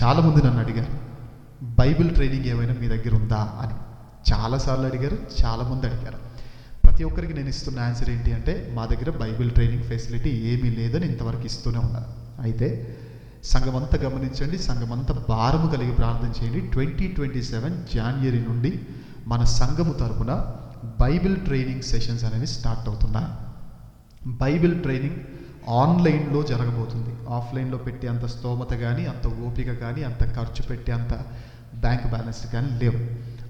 చాలామంది నన్ను అడిగారు బైబిల్ ట్రైనింగ్ ఏమైనా మీ దగ్గర ఉందా? అని. చాలాసార్లు అడిగారు చాలామంది అడిగారు. ప్రతి ఒక్కరికి నేను ఇస్తున్న ఆన్సర్ ఏంటి అంటే మా దగ్గర బైబిల్ ట్రైనింగ్ ఫెసిలిటీ ఏమీ లేదని ఇంతవరకు ఇస్తూనే ఉన్నాను అయితే సంఘమంతా గమనించండి సంఘమంతా భారము కలిగి ప్రార్థన చేయండి. ట్వంటీ ట్వంటీ సెవెన్ జాన్వరి నుండి మన సంఘము తరపున బైబిల్ ట్రైనింగ్ సెషన్స్ అనేవి స్టార్ట్ అవుతున్నాయి. బైబిల్ ట్రైనింగ్ ఆన్లైన్లో జరగబోతుంది. ఆఫ్లైన్లో పెట్టే అంత స్తోమత కానీ అంత ఓపిక కానీ అంత ఖర్చు పెట్టే అంత బ్యాంక్ బ్యాలెన్స్ కానీ లేవు.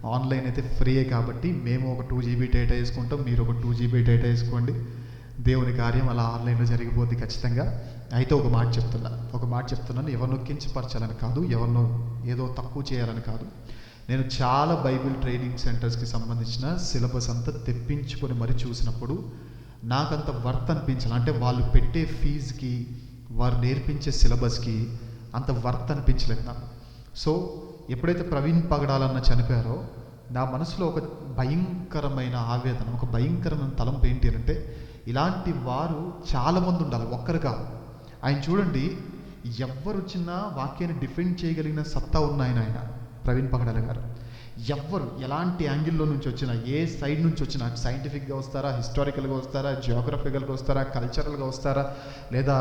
ఆన్లైన్ అయితే ఫ్రీయే కాబట్టి మేము ఒక టూ జీబీ డేటా వేసుకుంటాం మీరు ఒక టూ జీబీ డేటా వేసుకోండి. దేవుని కార్యం అలా ఆన్లైన్లో జరిగిపోద్ది ఖచ్చితంగా. అయితే ఒక మాట చెప్తున్నా. ఒక మాట చెప్తున్నాను. ఎవరినో కించపరచాలని కాదు ఎవరినో ఏదో తక్కువ చేయాలని కాదు. నేను చాలా బైబిల్ ట్రైనింగ్ సెంటర్స్కి సంబంధించిన సిలబస్ అంతా తెప్పించుకొని మరీ చూసినప్పుడు నాకంత వర్త్ అనిపించాలి. అంటే వాళ్ళు పెట్టే ఫీజుకి వారు నేర్పించే సిలబస్కి అంత వర్త్ అనిపించలేదు నాకు. సో ఎప్పుడైతే ప్రవీణ్ పగడాలన్న చనిపోయారో నా మనసులో ఒక భయంకరమైన ఆవేదన ఒక భయంకరమైన తలంపు ఏంటి అంటే ఇలాంటి వారు చాలామంది ఉండాలి ఒక్కరుగా. ఆయన చూడండి ఎవ్వరు వచ్చినా వాక్యాన్ని డిఫెండ్ చేయగలిగిన సత్తా ఉన్న ఆయన ఆయన ప్రవీణ్ పగడాల గారు. ఎవ్వరు ఎలాంటి యాంగిల్లో నుంచి వచ్చినా ఏ సైడ్ నుంచి వచ్చినా సైంటిఫిక్గా వస్తారా హిస్టారికల్గా వస్తారా జియోగ్రఫికల్గా వస్తారా కల్చరల్గా వస్తారా లేదా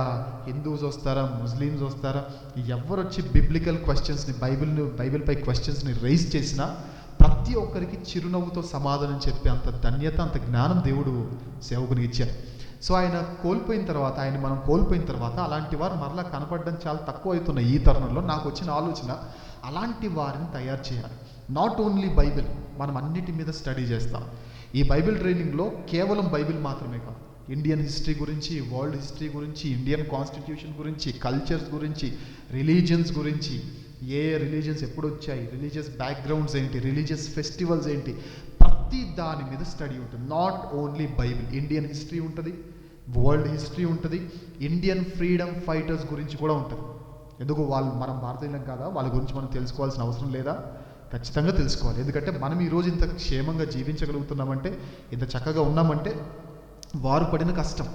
హిందూస్ వస్తారా ముస్లిమ్స్ వస్తారా ఎవరు వచ్చి బిబ్లికల్ క్వశ్చన్స్ని బైబిల్ని బైబిల్పై క్వశ్చన్స్ని రైజ్ చేసినా ప్రతి ఒక్కరికి చిరునవ్వుతో సమాధానం చెప్పే అంత ధన్యత అంత జ్ఞానం దేవుడు సేవకునికి ఇచ్చారు. సో ఆయన కోల్పోయిన తర్వాత ఆయన మనం కోల్పోయిన తర్వాత అలాంటి వారు మరలా కనపడడం చాలా తక్కువ అవుతున్న ఈ తరుణంలో నాకు వచ్చిన ఆలోచన అలాంటి వారిని తయారు చేయాలి. నాట్ ఓన్లీ బైబిల్ మనం అన్నిటి మీద స్టడీ చేస్తాం. ఈ బైబిల్ ట్రైనింగ్లో కేవలం బైబిల్ మాత్రమే కాదు. ఇండియన్ హిస్టరీ గురించి వరల్డ్ హిస్టరీ గురించి ఇండియన్ కాన్స్టిట్యూషన్ గురించి కల్చర్స్ గురించి రిలీజియన్స్ గురించి ఏ రిలీజియన్స్ ఎప్పుడు వచ్చాయి రిలీజియస్ బ్యాక్గ్రౌండ్స్ ఏంటి రిలీజియస్ ఫెస్టివల్స్ ఏంటి ప్రతి దాని మీద స్టడీ ఉంటుంది. Not only Bible Indian history ఉంటుంది వరల్డ్ హిస్టరీ ఉంటుంది ఇండియన్ ఫ్రీడమ్ ఫైటర్స్ గురించి కూడా ఉంటుంది. ఎందుకు? వాళ్ళు మనం భారతీయులం కాదా? వాళ్ళ గురించి మనం తెలుసుకోవాల్సిన అవసరం లేదా? ఖచ్చితంగా తెలుసుకోవాలి. ఎందుకంటే మనం ఈరోజు ఇంత క్షేమంగా జీవించగలుగుతున్నామంటే ఇంత చక్కగా ఉన్నామంటే వారు పడిన కష్టం.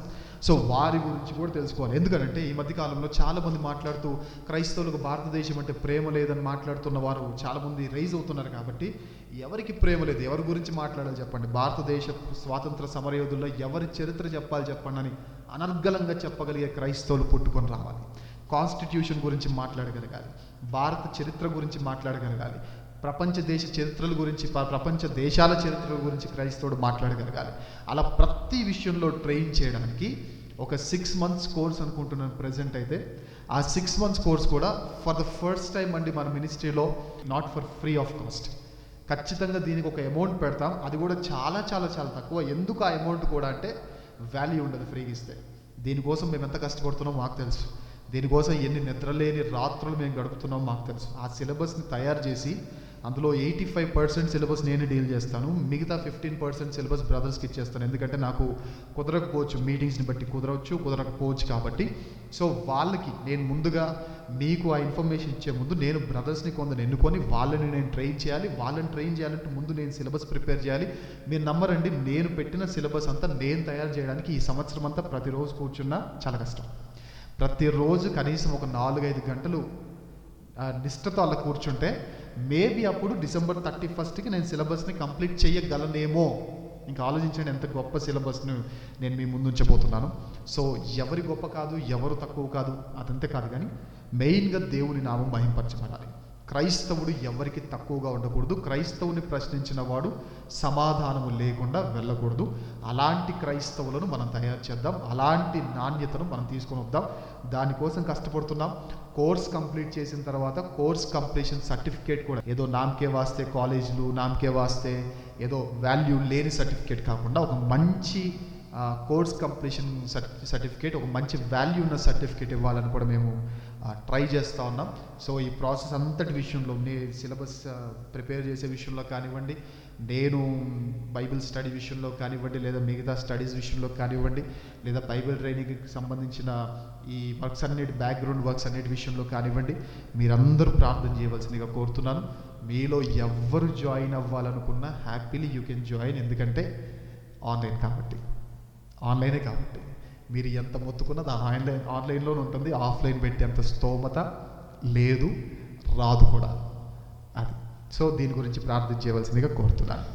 సో వారి గురించి కూడా తెలుసుకోవాలి. ఎందుకంటే ఈ మధ్య కాలంలో చాలామంది మాట్లాడుతూ క్రైస్తవులకు భారతదేశం అంటే ప్రేమ లేదని మాట్లాడుతున్న వారు చాలామంది రైజ్ అవుతున్నారు కాబట్టి ఎవరికి ప్రేమ లేదు? ఎవరి గురించి మాట్లాడాలి చెప్పండి? భారతదేశ స్వాతంత్ర సమరయోధుల్లో ఎవరి చరిత్ర చెప్పాలి చెప్పండి అని అనర్గళంగా చెప్పగలిగే క్రైస్తవులు పుట్టుకొని రావాలి. కాన్స్టిట్యూషన్ గురించి మాట్లాడగలగాలి. భారత చరిత్ర గురించి మాట్లాడగలగాలి. ప్రపంచ దేశ చరిత్రల గురించి ప్రపంచ దేశాల చరిత్రల గురించి క్రైస్తవుడు మాట్లాడగలగాలి. అలా ప్రతి విషయంలో ట్రైన్ చేయడానికి ఒక సిక్స్ మంత్స్ కోర్స్ అనుకుంటున్నాను ప్రజెంట్ అయితే. ఆ సిక్స్ మంత్స్ కోర్స్ కూడా ఫర్ ద ఫస్ట్ టైం అండి మన మినిస్ట్రీలో not for free of cost ఖచ్చితంగా దీనికి ఒక అమౌంట్ పెడతాం. అది కూడా చాలా చాలా చాలా తక్కువ. ఎందుకు ఆ అమౌంట్ కూడా అంటే వాల్యూ ఉండదు ఫ్రీగా ఇస్తే. దీనికోసం మేము ఎంత కష్టపడుతున్నామో మాకు తెలుసు. దీనికోసం ఎన్ని నిద్రలేని రాత్రులు మేము గడుపుతున్నాం మాకు తెలుసు. ఆ సిలబస్ని తయారు చేసి అందులో ఎయిటీ ఫైవ్ పర్సెంట్ సిలబస్ నేను డీల్ చేస్తాను. మిగతా ఫిఫ్టీన్ పర్సెంట్ సిలబస్ బ్రదర్స్కి ఇచ్చేస్తాను. ఎందుకంటే నాకు కుదరకపోవచ్చు మీటింగ్స్ని బట్టి కుదరవచ్చు కుదరకపోవచ్చు కాబట్టి. సో వాళ్ళకి నేను ముందుగా మీకు ఆ ఇన్ఫర్మేషన్ ఇచ్చే ముందు నేను బ్రదర్స్ని కొందరు ఎన్నుకొని వాళ్ళని నేను ట్రైన్ చేయాలి. వాళ్ళని ట్రైన్ చేయాలంటే ముందు నేను సిలబస్ ప్రిపేర్ చేయాలి. మీరు నమ్మరండి నేను పెట్టిన సిలబస్ అంతా నేను తయారు చేయడానికి ఈ సంవత్సరం అంతా ప్రతిరోజు కూర్చున్నా చాలా కష్టం. ప్రతిరోజు కనీసం ఒక నాలుగైదు గంటలు ఆ, నిష్ఠతో అలా కూర్చుంటే మేబీ అప్పుడు డిసెంబర్ థర్టీ ఫస్ట్కి నేను సిలబస్ని కంప్లీట్ చేయగలనేమో ఇంకా ఆలోచించండి ఎంత గొప్ప సిలబస్ను నేను మీ ముందు ఉంచబోతున్నాను. సో ఎవరి గొప్ప కాదు ఎవరు తక్కువ కాదు అదంతే కాదు కానీ మెయిన్గా దేవుని నామం మహింపరచబడాలి. క్రైస్తవుడు ఎవరికి తక్కువగా ఉండకూడదు. క్రైస్తవుని ప్రశ్నించిన వాడు సమాధానము లేకుండా వెళ్ళకూడదు. అలాంటి క్రైస్తవులను మనం తయారు చేద్దాం. అలాంటి నాణ్యతను మనం తీసుకొని వద్దాం. దానికోసం కష్టపడుతున్నాం. కోర్స్ కంప్లీట్ చేసిన తర్వాత కోర్స్ కంప్లీషన్ సర్టిఫికేట్ కూడా ఏదో నామకే వాస్తే కాలేజీలు నామకే వాస్తే ఏదో వాల్యూ లేని సర్టిఫికేట్ కాకుండా ఒక మంచి కోర్స్ కంప్లీషన్ సర్టిఫికేట్ ఒక మంచి వాల్యూ ఉన్న సర్టిఫికేట్ ఇవ్వాలని కూడా మేము ట్రై చేస్తూ ఉన్నాం. సో ఈ ప్రాసెస్ అంతటి విషయంలో నే సిలబస్ ప్రిపేర్ చేసే విషయంలో కానివ్వండి నేను బైబిల్ స్టడీ విషయంలో కానివ్వండి లేదా మిగతా స్టడీస్ విషయంలో కానివ్వండి లేదా బైబిల్ ట్రైనింగ్కి సంబంధించిన ఈ వర్క్స్ అన్నిటి బ్యాక్గ్రౌండ్ వర్క్స్ అన్నిటి విషయంలో కానివ్వండి మీరందరూ ప్రార్థన చేయవలసిందిగా కోరుతున్నాను. మీలో ఎవ్వరు జాయిన్ అవ్వాలనుకున్నా హ్యాపీలీ యూ కెన్ జాయిన్. ఎందుకంటే ఆన్లైన్ కాబట్టి. ఆన్లైనే కాబట్టి. మీరు ఎంత మొత్తుకున్నది ఆన్లైన్ ఆన్లైన్లోనే ఉంటుంది. ఆఫ్లైన్ పెట్టేంత స్తోమత లేదు రాదు కూడా. అది. సో దీని గురించి ప్రార్థన చేయవలసిందిగా కోరుతున్నాను.